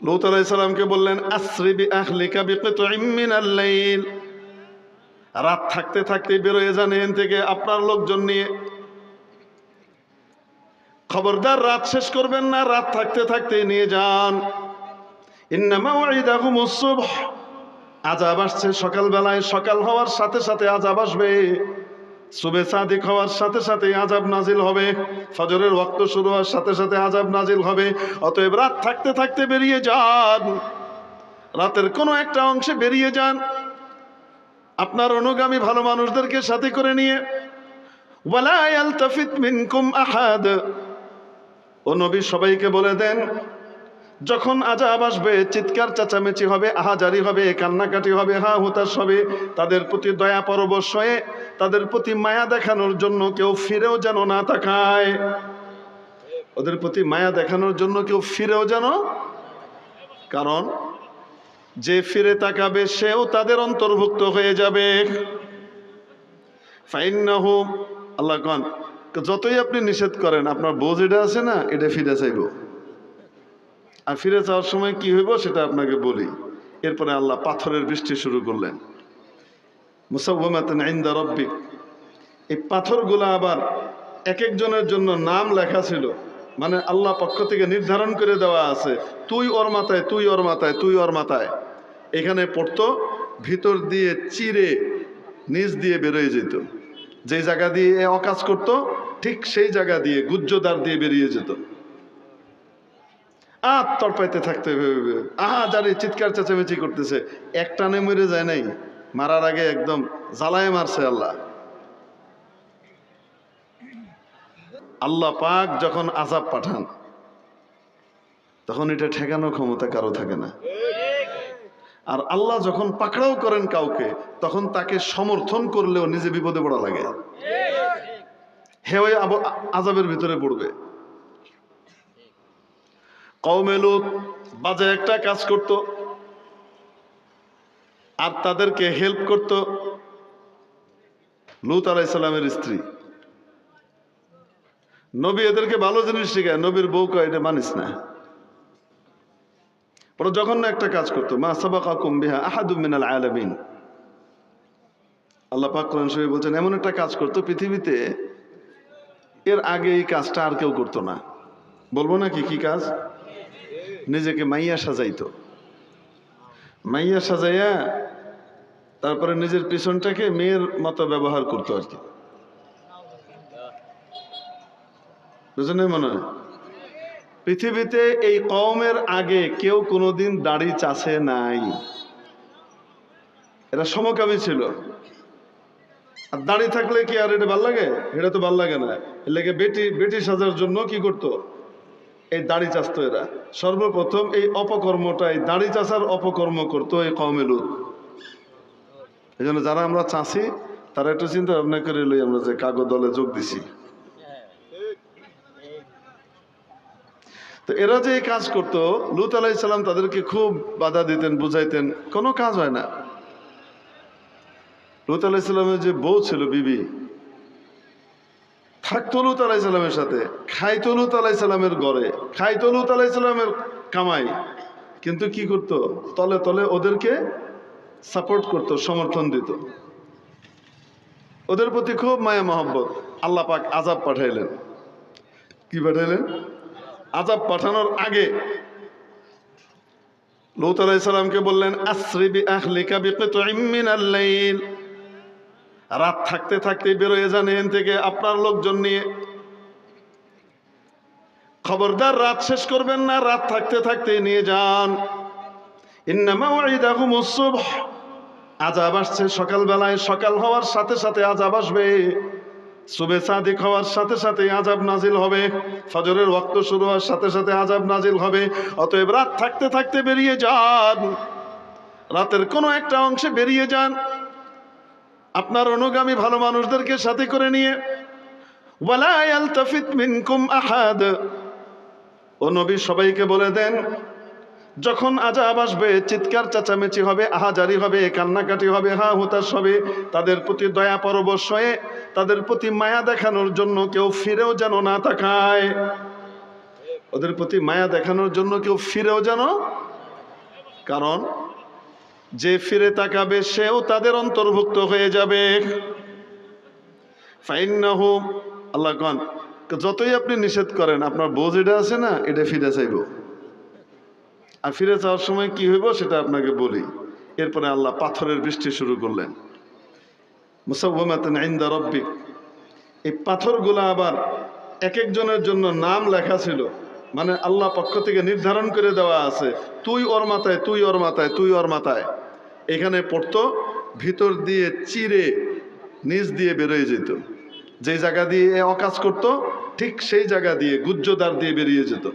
লৌত আলাইসাল্লামকে বললেন আশ্রিবি আহলিকা মিনাল লাইল। রাত থাকতে থাকতে বেরোয় যান এখান থেকে আপনার লোকজন নিয়ে। খবরদার, রাত শেষ করবেন না, রাত থাকতে থাকতে নিয়ে যান। আজাব আসছে সকালবেলায়, সকাল হওয়ার সাথে সাথে আজাব আসবে। সুবে সাদিক হওয়ার সাথে সাথে আজাব নাজিল হবে। ফজরের ওয়াক্ত শুরু হওয়ার সাথে সাথে আজাব নাজিল হবে। অতএব রাত থাকতে থাকতে বেরিয়ে যান। রাতের কোনো একটা অংশে বেরিয়ে যান। আপনার অনুগামী ভালো মানুষদেরকে সাথে করে নিয়ে। ওয়ালা ইয়ালতাফিত মিনকুম আহাদ। ও নবী সবাইকে বলে দেন যখন আজাব আসবে, চিৎকার চেঁচামেচি হবে, আহাজারি হবে, কান্নাকাটি হবে, হা হুতাশ হবে, তাদের প্রতি দয়া পরবশ হয়ে, তাদের প্রতি মায়া দেখানোর জন্য কেউ ফিরেও যেন না তাকায়। ওদের প্রতি মায়া দেখানোর জন্য কেউ ফিরেও যেন কারণ, যে ফিরে তাকাবে, সেও তাদের অন্তর্ভুক্ত হয়ে যাবে। ফাইন্নাহু, আল্লাহ কন, যতই আপনি নিষেধ করেন, আপনার বোঝ এটা আছে না, এটা ফিরে চাইব। আর ফিরে যাওয়ার সময় কি হইব সেটা আপনাকে বলি। এরপরে আল্লাহ পাথরের বৃষ্টি শুরু করলেন। মুসাব্বামাতান ইনদা রব্বিক। এই পাথরগুলো আবার এক একজনের জন্য নাম লেখা ছিল। মানে আল্লাহ পক্ষ থেকে নির্ধারণ করে দেওয়া আছে, তুই ওর মাথায়, তুই ওর মাথায়, তুই ওর মাথায়। এখানে পড়তো, ভিতর দিয়ে চিরে নিচ দিয়ে বেরোয় যেত। যে জায়গা দিয়ে অকাজ করতো, ঠিক সেই জায়গা দিয়ে গুজ্জদার দিয়ে বেরিয়ে যেত। আর থাকতে আহা যারে চিৎকার, চেঁচামেচি করতেছে। একটানে মরে যায় নাই। মারার আগে একদম জ্বালায় মারছে আল্লাহ। আল্লাহ পাক যখন আজাব পাঠান, তখন এটা ঠেকানো ক্ষমতা কারও থাকে না। আর আল্লাহ যখন পাকড়াও করেন কাউকে, তখন তাকে সমর্থন করলেও নিজে বিপদে পড়া লাগে। হে ওই আজাবের ভিতরে পড়বে। কৌমে লুত বাজে একটা কাজ করত আর তাদেরকে হেল্প করত লুত আলাইসাল্লামের স্ত্রী। নবী এদেরকে ভালো জিনিস শেখায়, নবীর বউ কয়, এটা মানিস না। ওরা জঘন্য একটা কাজ করতো। মা সাবাকাকুম বিহা আহাদু মিনাল আলামিন। আল্লাহ পাক কোরআন বলছেন, এমন একটা কাজ করতো পৃথিবীতে, এর আগে এই কাজটা আর কেউ করতো না। বলব না কি কি কাজ? নিজেকে মাইয়া সাজাইতো। মাইয়া সাজাইয়া তারপরে নিজের পিছনটাকে মেয়ের মতো ব্যবহার করতো আর কি। বুঝলেন মনে হয়? পৃথিবীতে এই কওমের আগে কেউ কোনোদিন দাড়ি চাষে নাই। এরা সমকামী ছিল। আর দাড়ি থাকলে কি আর এটা ভালো লাগে? এটা তো ভালো লাগে না। এর লেগে বেটি বেটি সাজার জন্য কি করতো? এই দাড়ি চাষতো এরা। সর্বপ্রথম এই অপকর্মটা এই দাড়ি চাষার অপকর্ম করতো এই কওমে লোক এই জন্য যারা আমরা চাষি, তারা একটু চিন্তা ভাবনা করে লই আমরা যে কাগজ দলে যোগ দিছি। তো এরা যে কাজ করতো, লুত আলাইসাল্লাম তাদেরকে খুব বাধা দিতেন, বুঝাইতেন, কোনো কাজ হয় না। লুত আলাইসাল্লামের যে বউ ছিল বিবি থাকতো লুত সাথে খাইতো লুত আলাইসাল্লামের ঘরে খাইতো লুত আলাইসাল্লামের কামাই। কিন্তু কি করতো? তলে তলে ওদেরকে সাপোর্ট করতো, সমর্থন দিত। ওদের প্রতি খুব মায়া, মহব্বত। আল্লাহ পাক আজাব পাঠাইলেন। কি পাঠাইলেন? আজাব পাঠানোর আগে লৌত আলাইসাল্লামকে বললেন আশ্রিবি আহলিকা বিকিতুইম মিনাল লাইল। রাত থাকতে থাকতে বেরোয় যান এখান থেকে আপনার লোকজন নিয়ে। খবরদার, রাত শেষ করবেন না, রাত থাকতে থাকতে নিয়ে যান। আজাব আসছে সকালবেলায়, সকাল হওয়ার সাথে সাথে আজাব আসবে। সুবে সাদিক হওয়ার সাথে সাথে আজাব নাজিল হবে। ফজরের ওয়াক্ত শুরু হওয়ার সাথে সাথে আজাব নাজিল হবে। অতএব রাত থাকতে থাকতে বেরিয়ে যান। রাতের কোনো একটা অংশে বেরিয়ে যান। আপনার অনুগামী ভালো মানুষদেরকে সাথে করে নিয়ে। আহাদ। ও নবী সবাইকে বলে দেন, যখন আজাব আসবে, চিৎকার চেঁচামেচি হবে, আহাজারি হবে, কান্নাকাটি হবে, হা হুতাশ হবে, তাদের প্রতি দয়া পরবশ হয়ে, তাদের প্রতি মায়া দেখানোর জন্য কেউ ফিরেও যেন না তাকায়। ওদের প্রতি মায়া দেখানোর জন্য কেউ ফিরেও যেন, কারণ যে ফিরে তাকাবে সেও তাদের অন্তর্ভুক্ত হয়ে যাবে। ফাইন্নাহু, আল্লাহ কন, যতই আপনি নিষেধ করেন, আপনার বোঝ এটা আছে না, এটা ফিরে চাইব। আর ফিরে যাওয়ার সময় কি হইব সেটা আপনাকে বলি। এরপরে আল্লাহ পাথরের বৃষ্টি শুরু করলেন। মুসাব্বমাতান ইনদা রব্বিক, এই পাথরগুলো আবার এক একজনের জন্য নাম লেখা ছিল। মানে আল্লাহ পক্ষ থেকে নির্ধারণ করে দেওয়া আছে, তুই ওর মাথায়, তুই ওর মাথায়, তুই ওর মাথায়। এখানে পড়তো, ভিতর দিয়ে চিরে নিচ দিয়ে বেরোয় যেত। যে জায়গা দিয়ে অকাজ করত, ঠিক সেই জায়গা দিয়ে গুজ্জদার দিয়ে বেরিয়ে যেত।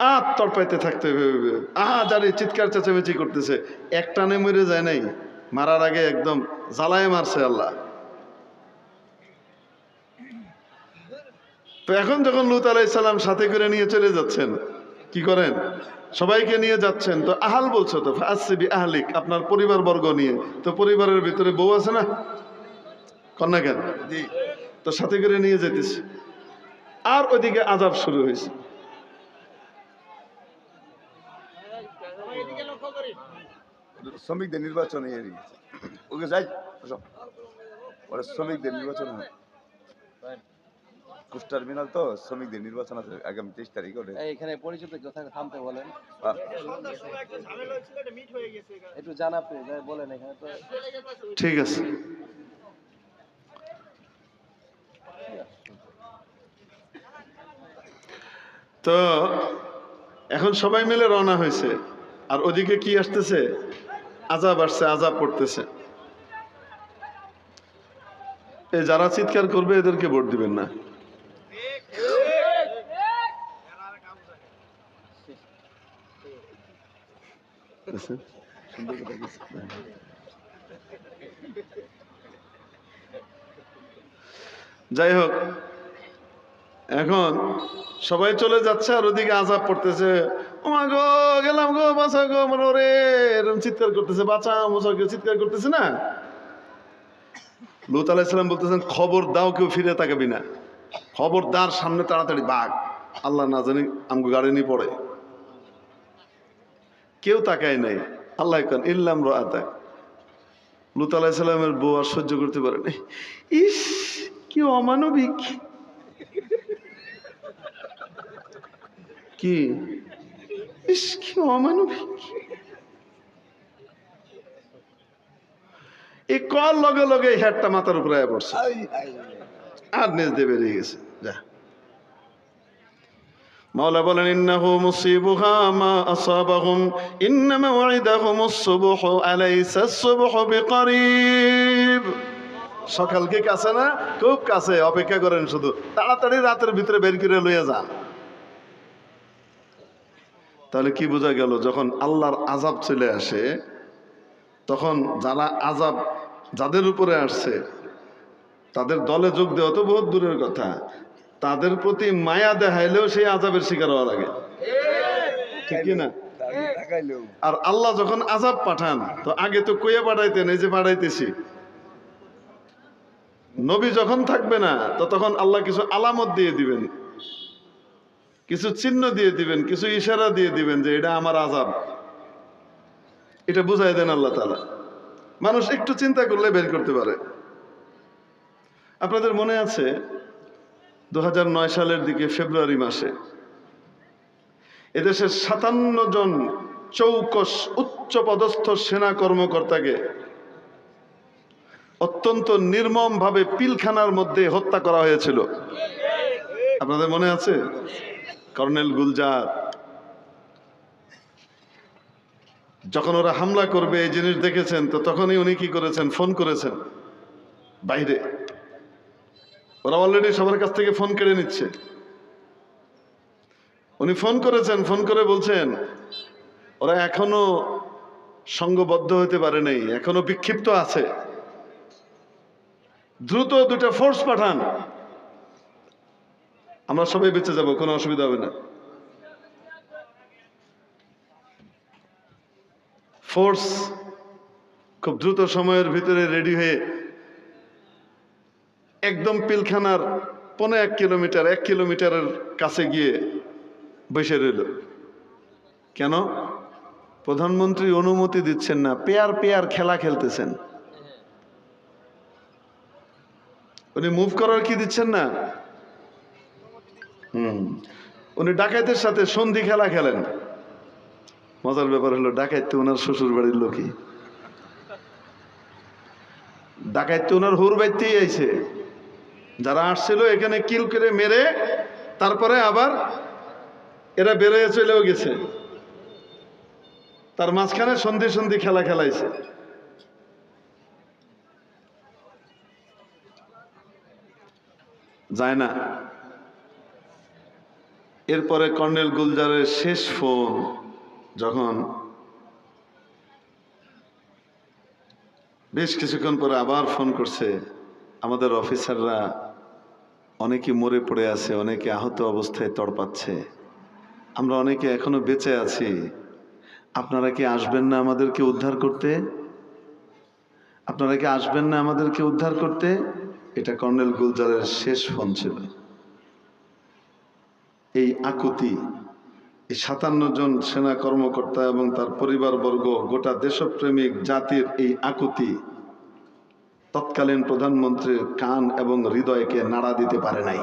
আহ তড়পাইতে থাকতে আহা জানি চিৎকার চেঁচামেচি করতেছে। এক টানে মরে যায় নাই, মারার আগে একদম জ্বালায় মারছে আল্লাহ। তো এখন যখন লুত আলাইসাল্লাম সাথে করে নিয়ে চলে যাচ্ছেন কি করেন? সবাইকে নিয়ে যাচ্ছেন। তো আহাল বলছো তো? আসবি আহলিক আপনার পরিবার বর্গ নিয়ে। তো পরিবারের ভিতরে বউ আছে না? কন্যা কেন? তো সাথে করে নিয়ে যেতেছে আর ওইদিকে আজাব শুরু হয়েছে শ্রমিকদের নির্বাচন ওকে যাই। ওরা শ্রমিকদের নির্বাচন হয়। কুষ্টার টার্মিনাল তো শ্রমিকদের নির্বাচন আছে আগামী তেইশ তারিখ ওটা এখানে পরিচিত থামতে বলেন। একটু যাই বলেন এখানে তো। ঠিক আছে। তো এখন সবাই মিলে রওনা হয়েছে। আর ওদিকে কি আসতেছে? আজাব আসছে আজাব পড়তেছে এই যারা চিৎকার করবে এদেরকে ভোট দিবেন না। সুন্দর কথা। যাই হোক, এখন সবাই চলে যাচ্ছে আর ওদিকে আজাব পড়তেছে। ওমা গো, গেলাম গো বাঁচা গো মনে ওরে এরকম চিৎকার করতেছে বাঁচা মোচা কেউ চিৎকার করতেছে না? লুত আলাইসালাম বলতেছেন, খবর দাও, কেউ ফিরে তাকাবি না। খবরদার, সামনে তাড়াতাড়ি বাঘ। আল্লাহ না জানি আমগো গাড়ি নিয়ে পড়ে। কেউ তাকায় নাই। আল্লাহ কান ইল্লাম রাতাক লুত আলাইসাল্লামের বউ আর সহ্য করতে পারে নাই। ইস কি অমানবিক। কি? ইস কি অমানবিক। এই কল লগে লগে হ্যাটটা মাথার উপরে পড়ছে। আর নেজ দেবে বেরিয়ে গেছে। যা। মাওলা বলেন, ইন্নাহু মুসিবুহা মা আসাবাহুম ইন্না মাওইদাহুমুস সুবহু আলাইসা আস-সুবহু বিকরিব। সকাল কি কাছে না? খুব কাছে, অপেক্ষা করেন শুধু। তাড়াতাড়ি রাতের ভিতরে বের করে লইয়া যান। তাহলে কি বোঝা গেল, যখন আল্লাহর আজাব চলে আসে, তখন যারা আজাব যাদের উপরে আসছে, তাদের দলে যোগ দেওয়া তো বহুত দূরের কথা। তাদের প্রতি মায়া দেখাইলেও সেই আজাবের শিকার হওয়া লাগে। ঠিক না আর আল্লাহ যখন আজাব পাঠান, তো আগে তো কইয়া পাঠাইতেন, এই যে পাঠাইতেছি। নবী যখন থাকবে না, তো তখন আল্লাহ কিছু আলামত দিয়ে দিবেন। কিছু চিহ্ন দিয়ে দিবেন, কিছু ইশারা দিয়ে দিবেন যে এটা আমার আজাব এটা বুঝাই দেন আল্লাহ তালা মানুষ একটু চিন্তা করলে বের করতে পারে। আপনাদের মনে আছে দু হাজার নয় সালের দিকে ফেব্রুয়ারি মাসে। এদেশের সাতান্ন জন চৌকস উচ্চ পদস্থ সেনা কর্মকর্তাকে অত্যন্ত নির্মমভাবে পিলখানার মধ্যে হত্যা করা হয়েছিল। আপনাদের মনে আছে? কর্নেল গুলজার। যখন ওরা হামলা করবে, এই জিনিস দেখেছেন, তো তখনই উনি কি করেছেন? ফোন করেছেন। বাইরে। ওরা অলরেডি সবার কাছ থেকে ফোন কেড়ে নিচ্ছে। উনি ফোন করেছেন ফোন করে বলছেন, ওরা এখনও সঙ্গবদ্ধ হতে পারে নাই, এখনও বিক্ষিপ্ত আছে। দ্রুত দুটা ফোর্স পাঠান। আমরা সবাই বেঁচে যাব, কোনো অসুবিধা হবে না। ফোর্স খুব দ্রুত সময়ের ভিতরে রেডি হয়ে একদম পিলখানার পনে এক কিলোমিটার, এক কিলোমিটারের কাছে গিয়ে বসে রইল। কেন? প্রধানমন্ত্রী অনুমতি দিচ্ছেন না, পেয়ার পেয়ার খেলা খেলতেছেন। উনি মুভ করার কি দিচ্ছেন না? হুম। উনি ডাকাইতের সাথে সন্ধি খেলা খেলেন। মজার ব্যাপার হলো, ডাকাইতে ওনার শ্বশুর বাড়ির লোকই। ডাকাইত ওনার হুর বাইতেই আইছে। যারা আসছিল, এখানে কিল করে মেরে তারপরে আবার এরা বেরোয়, চলেও গেছে। তার মাঝখানে সন্ধি সন্ধি খেলা খেলাইছে। যায় না। এরপরে কর্নেল গুলজারের শেষ ফোন, যখন বেশ কিছুক্ষণ পরে আবার ফোন করছে, আমাদের অফিসাররা অনেকে মরে পড়ে আছে, অনেকে আহত অবস্থায় তড়পাচ্ছে আমরা অনেকে এখনও বেঁচে আছি। আপনারা কি আসবেন না আমাদেরকে উদ্ধার করতে? আপনারা কি আসবেন না আমাদেরকে উদ্ধার করতে? এটা কর্নেল গুলজারের শেষ ফোন ছিল। এই আকুতি, এই সাতান্ন জন সেনা কর্মকর্তা এবং তার পরিবারবর্গ, গোটা দেশপ্রেমিক জাতির এই আকুতি তৎকালীন প্রধানমন্ত্রীর কান এবং হৃদয়কে নাড়া দিতে পারে নাই।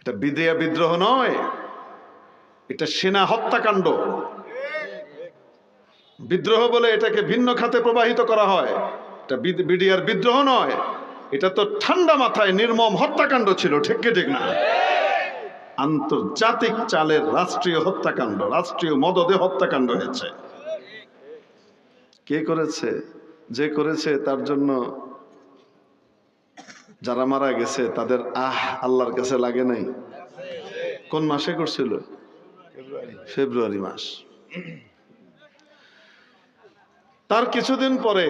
এটা বিদ্রিয়া বিদ্রোহ নয়, এটা সেনা হত্যাকাণ্ড। বিদ্রোহ বলে এটাকে ভিন্ন খাতে প্রবাহিত করা হয়। এটা বিডিআর বিদ্রোহ নয়, এটা তো ঠান্ডা মাথায় নির্মম হত্যাকাণ্ড ছিল, ঠিক ঠিক না? আন্তর্জাতিক চালের রাষ্ট্রীয় হত্যাকাণ্ড, রাষ্ট্রীয় মদদে হত্যাকাণ্ড হয়েছে। কে করেছে, যে করেছে তার জন্য যারা মারা গেছে তাদের আহ আল্লাহর কাছে লাগে নাই। কোন মাসে করছিল? ফেব্রুয়ারি মাস। তার কিছুদিন পরে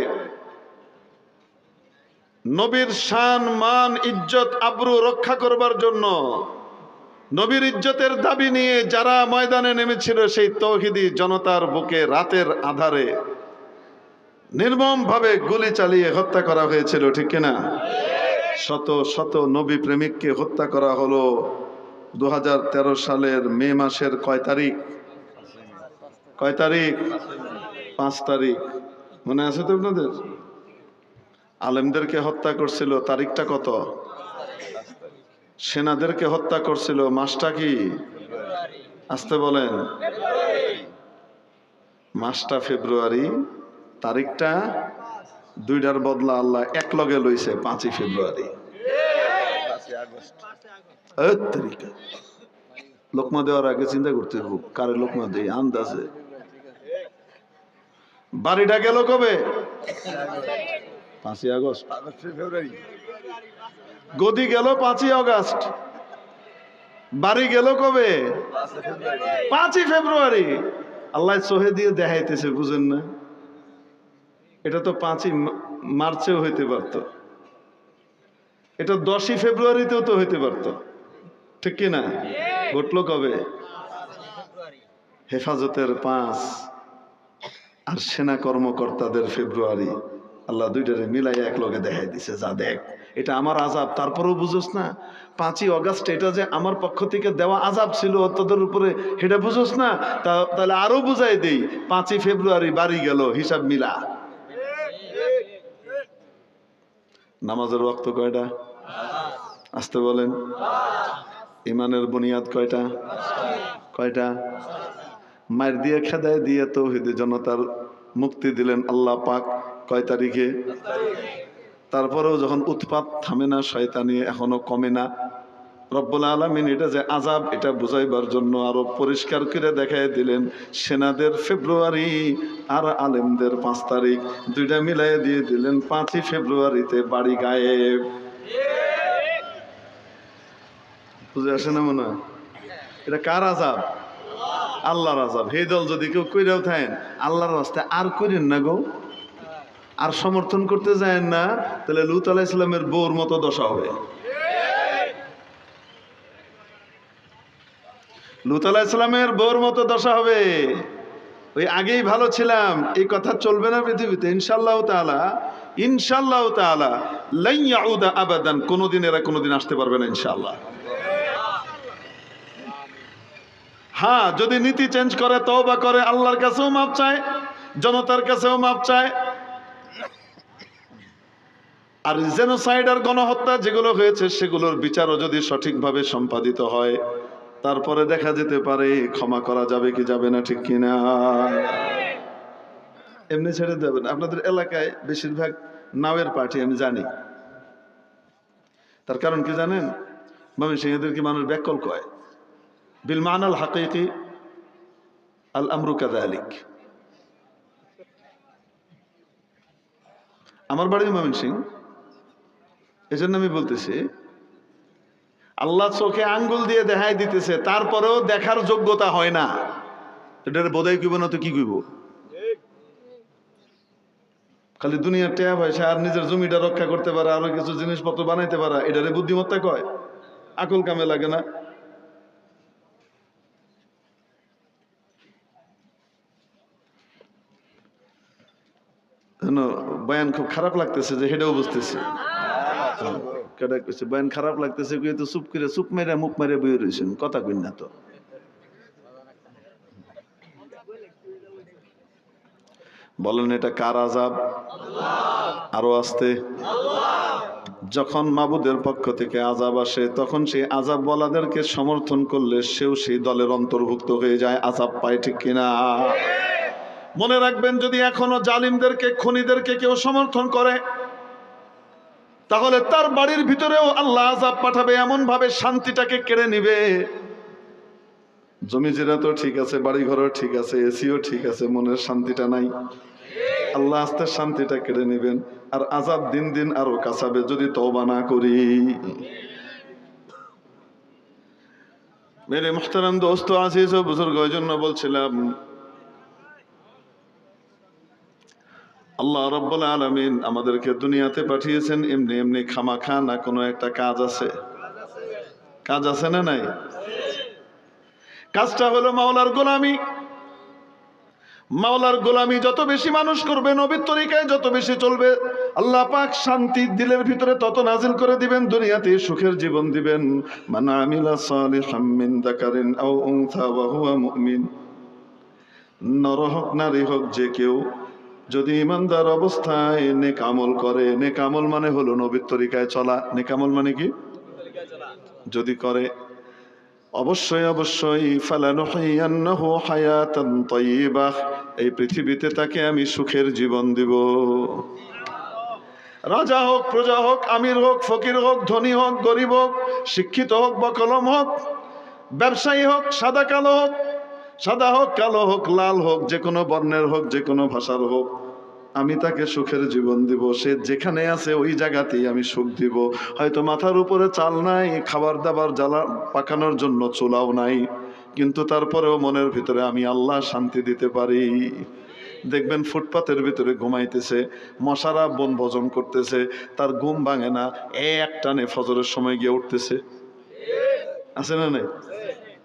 নবীর শান, মান, ইজ্জত, আব্রু রক্ষা করবার জন্য নবীর ইজ্জতের দাবি নিয়ে যারা ময়দানে নেমেছিল সেই তৌহিদি জনতার বুকে রাতের আধারে নির্মমভাবে গুলি চালিয়ে হত্যা করা হয়েছিল, ঠিক কিনা? শত শত নবী প্রেমিককে হত্যা করা হলো দু হাজার তেরো সালের মে মাসের কয় তারিখ? কয় তারিখ? পাঁচ তারিখ। মনে আছে তো আপনাদের? আলেমদেরকে হত্যা করছিল, তারিখটা কত? সেনাদেরকে হত্যা করছিল, মাসটা কি? আসতে বলেন। মাসটা ফেব্রুয়ারি। তারিখটা দুইটার বদলা আল্লাহ এক লগে লইছে পাঁচই ফেব্রুয়ারি। লোকমা দেওয়ার আগে চিন্তা করতে হোক কারে লোকমা দেয় আন্দাজে। বাড়িটা গেল কবে? পাঁচই আগস্ট। ফেব্রুয়ারি গদি গেল পাঁচই আগস্ট। বাড়ি গেল কবে? পাঁচই ফেব্রুয়ারি। আল্লাহ সোহে দিয়ে দেখাইতেছে, বুঝেন না। এটা তো পাঁচই মার্চেও হইতে পারত। এটা দশই ফেব্রুয়ারিতেও তো হইতে পারত। ঠিক কি না? ঘটলো কবে? হেফাজতের পাঁচ আর সেনা কর্মকর্তাদের ফেব্রুয়ারি। আল্লাহ দুইটারে মিলাই এক লগে দেখাই দিছে, যা দেখ, এটা আমার আজাব। তারপরেও বুঝোস না, পাঁচই অগাস্ট এটা যে আমার পক্ষ থেকে দেওয়া আজাব ছিল তোদের উপরে এটা বুঝোস না? তাহলে আরও বুঝাই দেই, পাঁচই ফেব্রুয়ারি বাড়ি গেল, হিসাব মিলা। নামাজের রক্ত কয়টা? আসতে বলেন। ইমানের বুনিয়াদ কয়টা? কয়টা? মায়ের দিয়ে খেদায় দিয়ে তৌহিদি জনতার মুক্তি দিলেন আল্লাহ পাক কয় তারিখে? তারপরেও যখন উৎপাত থামে না, শয়তানি এখনও কমে না। রব্বুল আলমিন এটা যে আজাব এটা বুঝাইবার জন্য আরও পরিষ্কার করে দেখাই দিলেন। সেনাদের ফেব্রুয়ারি আর আলেমদের পাঁচ তারিখ দুইটা মিলাই দিয়ে দিলেন পাঁচই ফেব্রুয়ারিতে বাড়ি গায়েব। বুঝে আসে না মনে হয়? এটা কার আজাব আল্লাহর আজাব হে দল, যদি কেউ কইরাও থাকেন, আল্লাহর রাস্তায় আর করেন না গো। আর সমর্থন করতে যায় না, তাহলে লুত আলাহ ইসলামের বউর মতো দশা হবে। লুত আলাহ ইসলামের বউর মতো দশা হবে। ওই আগেই ভালো ছিলাম, এই কথা চলবে না পৃথিবীতে ইনশাল্লাহ তাআলা ইনশাল্লাহ তাআলা লাই ইয়াউদা আবাদান, কোনোদিন এরা কোনোদিন আসতে পারবে না ইনশাল্লাহ হ্যাঁ যদি নীতি চেঞ্জ করে, তওবা করে, আল্লাহর কাছেও মাপ চায়, জনতার কাছেও মাপ চায়। আর জেনোসাইড আর গণহত্যা যেগুলো হয়েছে, সেগুলোর বিচারও যদি সঠিকভাবে সম্পাদিত হয় তারপরে দেখা যেতে পারে, ক্ষমা করা যাবে কি যাবে না, ঠিক কিনা? এমনি ছেড়ে দেবেন। আপনাদের এলাকায় বেশিরভাগ নাওয়ের পার্টি আমি জানি। তার কারণ কি জানেন? মামি সিংহদেরকে মানুষ ব্যাকল কয়? বিল মানাল হাকিকি আল আমরু কাদালিক। আমার বাড়ি ময়মন সিং এই জন্য আমি বলতেছি আল্লাহ চোখে আঙ্গুল দিয়ে দেখাই দিতেছে, তারপরেও দেখার যোগ্যতা হয় না। এটার বোধাই কইব না তো কি কইব? খালি দুনিয়ার টেয়া পয়সা আর নিজের জমিটা রক্ষা করতে পারা, আরও কিছু জিনিসপত্র বানাইতে পারা, এটারে বুদ্ধিমত্তা কয়? আকল কামে লাগে না। যেন বয়ান খুব খারাপ লাগতেছে যে সেটাও বুঝতেছি। কেডা কইছে, বয়ান খারাপ লাগতেছে কই তো চুপ করে চুপ মেরে মুখ মেরে বইয়ে রয়েছেন কথা কই না তো। বলেন, এটা কার আজাব আরও আসতে, যখন মাবুদের পক্ষ থেকে আজাব আসে, তখন সেই আজাব বলাদেরকে সমর্থন করলে সেও সেই দলের অন্তর্ভুক্ত হয়ে যায় আজাব পায় ঠিক কিনা? মনে রাখবেন, যদি এখনও জালিমদেরকে, খুনিদেরকে কেউ সমর্থন করে তাহলে তার বাড়ির ভিতরেও আল্লাহ আজাব পাঠাবে এমন ভাবে শান্তিটাকে কেড়ে নিবে। জমি জিরা তো ঠিক আছে বাড়ি ঘরও ঠিক আছে, এসিও ঠিক আছে, মনের শান্তিটা নাই। আল্লাহ আস্তে শান্তিটা কেড়ে নেবেন, আর আজাব দিন দিন আরও কাছাবে যদি তওবা না করি। মেরে মুহতারাম দোস্ত, আজিজ ও বুজুর্গ, ওই জন্য বলছিলাম আল্লাহ রব্বুল আলমিন আমাদেরকে দুনিয়াতে পাঠিয়েছেন, এমনি এমনি খামাখা না কোনো একটা কাজ আছে? কাজ আছে না নাই? কাজটা হলো মাওলার গোলামি। মাওলার গোলামি যত বেশি মানুষ করবে, নবীর তরিকায় যত বেশি চলবে, আল্লাহ পাক শান্তি দিলের ভিতরে তত নাজিল করে দিবেন, দুনিয়াতে সুখের জীবন দিবেন। মানা আমিলা সালিহাম মিন যাকারিন আও হুয়া মুমিন। নর হোক, নারী হোক, যে কেউ যদি ইমানদার অবস্থায় নেক আমল করে, নেক আমল মানে হলো নবীর তরিকায় চলা। নেক আমল মানে কি? যদি করে, অবশ্যই অবশ্যই এই পৃথিবীতে তাকে আমি সুখের জীবন দিব। রাজা হোক, প্রজা হোক, আমির হোক, ফকির হোক, ধনী হোক, গরিব হোক, শিক্ষিত হোক বা কলম হোক, ব্যবসায়ী হোক, সাদা কালো হোক সাদা হোক, কালো হোক, লাল হোক, যে কোনো বর্ণের হোক, যে কোনো ভাষার হোক, আমি তাকে সুখের জীবন দিব। সে যেখানে আছে, ওই জায়গাতেই আমি সুখ দিব। হয়তো মাথার উপরে চাল নাই খাবার দাবার জ্বালা পাকানোর জন্য চুলাও নাই, কিন্তু তারপরেও মনের ভিতরে আমি আল্লাহ শান্তি দিতে পারি। দেখবেন ফুটপাতের ভিতরে ঘুমাইতেছে, মশারা বন ভোজন করতেছে, তার ঘুম ভাঙে না, এক টানে ফজরের সময় গিয়ে উঠতেছে। আছে না নাই?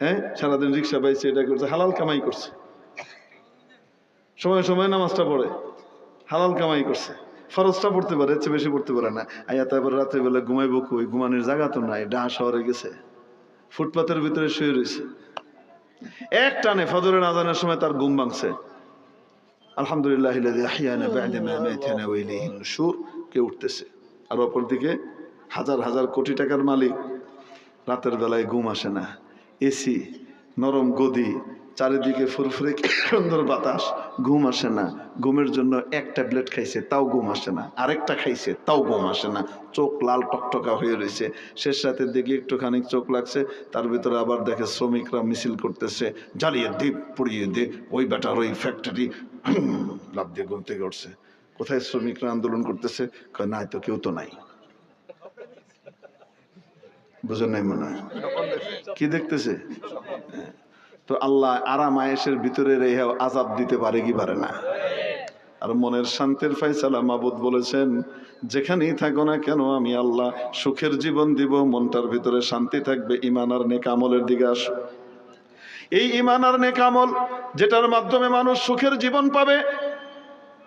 হ্যাঁ? সারাদিন রিক্সা পাইছে, এটা করছে, হালাল কামাই করছে। সময় সময় নামাজটা পড়ে, হালাল কামাই করছে। ফরজটা পড়তে পারে, এর বেশি পড়তে পারে না। আয়া তারপর রাত্রে বেলা, ঘুমাইবো কই? ঘুমানোর জায়গা তো নাই ডা শহরে গেছে। ফুটপাতের ভিতরে শুয়ে রয়েছে। এক টানে ফজরের আজানের সময় তার ঘুম ভাঙছে। আলহামদুলিল্লাহ নুশুর। কে উঠতেছে। আর অপরদিকে হাজার হাজার কোটি টাকার মালিক। রাতের বেলায় ঘুম আসে না। এসি, নরম গদি, চারিদিকে ফুরফুরে সুন্দর বাতাস। ঘুম আসে না। ঘুমের জন্য এক ট্যাবলেট খাইছে, তাও ঘুম আসে না। আরেকটা খাইছে, তাও ঘুম আসে না। চোখ লাল টকটকা হয়ে রয়েছে শেষ রাতের দিকে একটুখানি চোখ লাগছে, তার ভিতরে আবার দেখে শ্রমিকরা মিছিল করতেছে, জ্বালিয়ে দে, পুড়িয়ে দে, ওই ব্যাটার ওই ফ্যাক্টরি লাভ দিয়ে ঘুম থেকে উঠছে। কোথায় শ্রমিকরা আন্দোলন করতেছে? নাই তো, কেউ তো নাই। বুঝেন নাই মনে হয়। কি দেখতেছে? তো আল্লাহ আরাম আয়েসের ভিতরে রেহে আজাব দিতে পারে কি পারে না। আর মনের শান্তির ফাইসালা মাবুদ বলেছেন, যেখানেই থাকো না কেন, আমি আল্লাহ সুখের জীবন দিব, মনটার ভিতরে শান্তি থাকবে ইমান আর নেক আমলের দিকে আসো। এই ইমান আর নেক আমল যেটার মাধ্যমে মানুষ সুখের জীবন পাবে,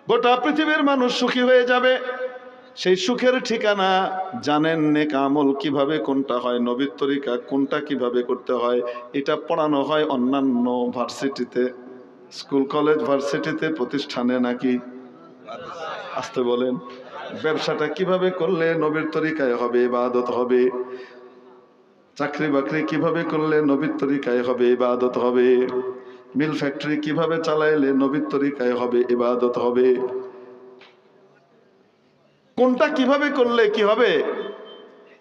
গোটা পৃথিবীর মানুষ সুখী হয়ে যাবে। সেই সুখের ঠিকানা জানেন নেক আমল কীভাবে কোনটা হয়, নবীর তরিকা কোনটা কীভাবে করতে হয়, এটা পড়ানো হয় অন্যান্য ভার্সিটিতে, স্কুল, কলেজ, ভার্সিটিতে, প্রতিষ্ঠানে নাকি? আসতে বলেন। ব্যবসাটা কীভাবে করলে নবীর তরিকায় হবে, ইবাদত হবে? চাকরি বাকরি কীভাবে করলে নবীর তরিকায় হবে, ইবাদত হবে? মিল ফ্যাক্টরি কীভাবে চালাইলে নবীর তরিকায় হবে, ইবাদত হবে? কোনটা কীভাবে করলে কি হবে?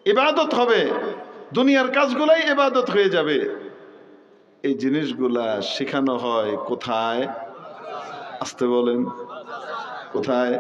ইবাদত হবে। দুনিয়ার কাজগুলাই এবাদত হয়ে যাবে। এই জিনিসগুলা শেখানো হয় কোথায়? আসতে বলেন। কোথায়?